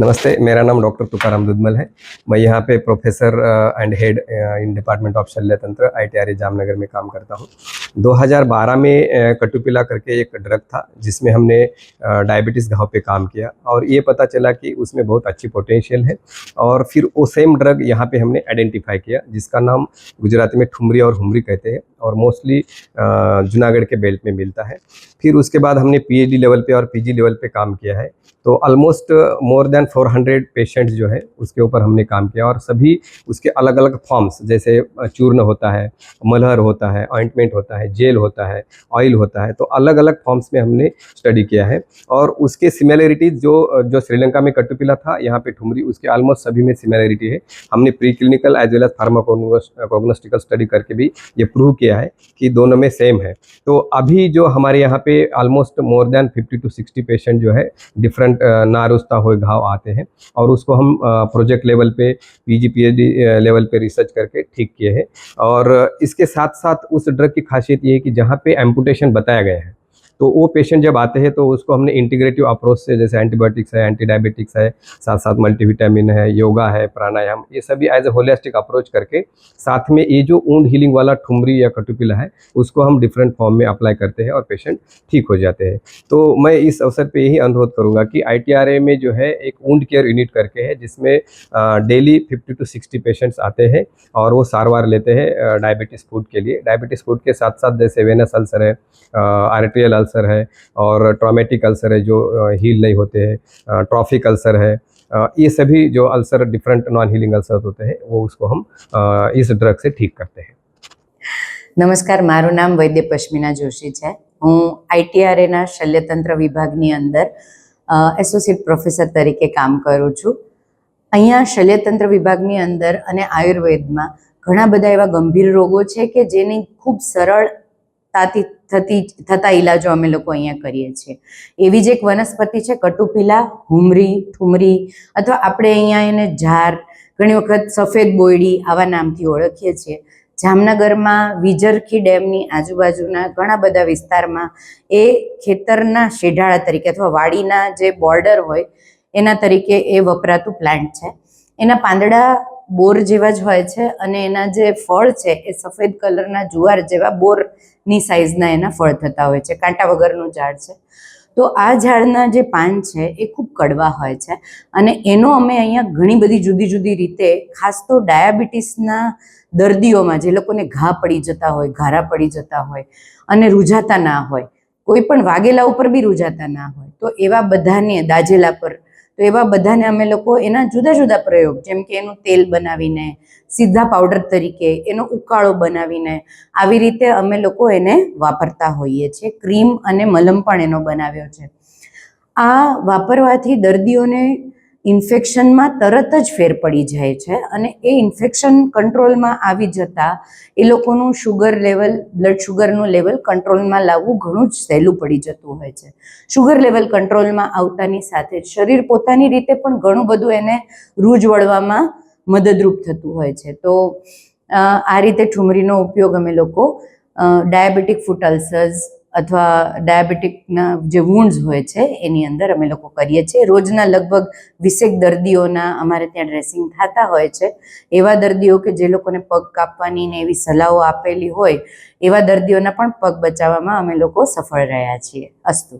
नमस्ते मेरा नाम डॉक्टर तुकाराम दुदमल है मैं यहाँ पे professor and head in department of शल्य तंत्र आई जामनगर में काम करता हूँ 2012 में कटुपिला करके एक ड्रग था जिसमें हमने डायबिटीज़ घाव पे काम किया और ये पता चला कि उसमें बहुत अच्छी पोटेंशियल है और फिर वो सेम ड्रग यहाँ पे हमने आइडेंटिफाई किया जिसका नाम गुजराती में ठुमरी और हुमरी कहते हैं और मोस्टली जूनागढ़ के बेल्ट में मिलता है फिर उसके बाद हमने पीएचडी लेवल पे और पीजी लेवल पे काम किया है तो ऑलमोस्ट मोर देन 400 पेशेंट्स जो है उसके ऊपर हमने काम किया और सभी उसके अलग अलग फॉर्म्स जैसे चूर्ण होता है मलहर होता है ऑइंटमेंट होता है जेल होता है ऑयल होता है तो अलग अलग फॉर्म्स में हमने स्टडी किया है और उसके सिमिलरिटीज जो जो श्रीलंका में कटुपिला था यहाँ पे ठुमरी उसके ऑलमोस्ट सभी में सिमिलरिटी है हमने pre clinical as well as pharmacognostical study करके भी ये प्रूव किया किया है कि दोनों में सेम है तो अभी जो हमारे यहाँ पे almost more than 50 to 60 patient जो है डिफरेंट नारुस्ता हुए घाव आते हैं और उसको हम प्रोजेक्ट लेवल पे पीजी पीएचडी लेवल पे रिसर्च करके ठीक किए हैं और इसके साथ साथ उस ड्रग की खासियत ये है कि जहाँ पे एम्पूटेशन बताया गया है तो वो पेशेंट जब आते हैं तो उसको हमने इंटीग्रेटिव अप्रोच से जैसे एंटीबायोटिक्स है एंटी डायबिटिक्स है साथ साथ मल्टीविटामिन है योगा है प्राणायाम ये सभी एज ए होलिस्टिक अप्रोच करके साथ में ये जो ऊंड हीलिंग वाला ठुमरी या कटुपिला है उसको हम डिफरेंट फॉर्म में अप्लाई करते हैं और पेशेंट ठीक हो जाते हैं तो मैं इस अवसर पर यही अनुरोध करूँगा कि आई में जो है एक ऊंड केयर यूनिट करके है जिसमें daily fifty to sixty patients आते हैं और वो सारवार लेते हैं डायबिटीज़ फूड के लिए डायबिटीज़ फूड के साथ साथ जैसे वेनस अल्सर है आर्ट्रियल अल्सर अल्सर है और ट्रॉमेटिक अल्सर है जो हील नहीं होते हैं ट्रॉफिक अल्सर है ये सभी जो ulcer different non healing ulcer होते हैं वो उसको हम इस ड्रग से ठीक करते हैं નમસ્કાર મારું નામ વૈદ્ય પશ્મિના જોશી છે હું આઈટીઆરએના શલ્યતંત્ર વિભાગની અંદર એસોસિએટ પ્રોફેસર તરીકે કામ કરું છું અહીંયા શલ્યતંત્ર વિભાગની અંદર અને આયુર્વેદમાં ઘણા બધા એવા ગંભીર રોગો છે કે જેની ખૂબ સરળતાથી થતી થતા ઇલાજો અમે લોકો અહીંયા કરીએ છીએ એવી જ એક વનસ્પતિ છે કટુપીલા હુમરી ઠુમરી અથવા આપણે અહીંયા એને ઝાર ઘણી વખત સફેદ બોયડી આવા નામથી ઓળખીએ છીએ જામનગરમાં વિજરખી ડેમની આજુબાજુના ઘણા બધા વિસ્તારમાં એ ખેતરના શેઢાળા તરીકે અથવા વાડીના જે બોર્ડર હોય એના તરીકે એ વપરાતું પ્લાન્ટ છે એના પાંદડા બોર જેવા જ હોય છે અને એના જે ફળ છે એ સફેદ કલરના જુવાર જેવા બોરની સાઇઝના એના ફળ થતા હોય છે કાંટા વગરનું ઝાડ છે તો આ ઝાડના જે પાન છે એ ખૂબ કડવા હોય છે અને એનો અમે અહીંયા ઘણી બધી જુદી જુદી રીતે ખાસ તો ડાયાબિટીસના દર્દીઓમાં જે લોકોને ઘા પડી જતા હોય ઘારા પડી જતા હોય અને રૂજાતા ના હોય કોઈ પણ વાગેલા ઉપર બી રૂજાતા ના હોય તો એવા બધાને દાજેલા પર તો એવા બધાને અમે લોકો એના જુદા જુદા પ્રયોગ જેમ કે એનું તેલ બનાવીને સીધા પાવડર તરીકે એનો ઉકાળો બનાવીને આવી રીતે અમે લોકો એને વાપરતા હોઈએ છીએ ક્રીમ અને મલમ પણ એનો બનાવ્યો છે આ વાપરવાથી દર્દીઓને ઇન્ફેક્શનમાં તરત જ ફેર પડી જાય છે અને એ ઇન્ફેક્શન કંટ્રોલમાં આવી જતાં એ લોકોનું શુગર લેવલ બ્લડ શુગરનું લેવલ કંટ્રોલમાં લાવવું ઘણું જ સહેલું પડી જતું હોય છે શુગર લેવલ કંટ્રોલમાં આવતાની સાથે શરીર પોતાની રીતે પણ ઘણું બધું એને રૂજ વળવામાં મદદરૂપ થતું હોય છે તો આ રીતે ઠુમરીનો ઉપયોગ અમે લોકો ડાયાબિટીક ફૂટ અલ્સર્સ અથવા ડાયાબિટીકના જે વુન્ડ્સ હોય છે એની અંદર અમે લોકો કરીએ છીએ રોજના લગભગ વીસેક દર્દીઓના અમારે ત્યાં ડ્રેસિંગ થતા હોય છે એવા દર્દીઓ કે જે લોકોને પગ કાપવાની ને એવી સલાહો આપેલી હોય એવા દર્દીઓના પણ પગ બચાવવામાં અમે લોકો સફળ રહ્યા છીએ અસ્તુ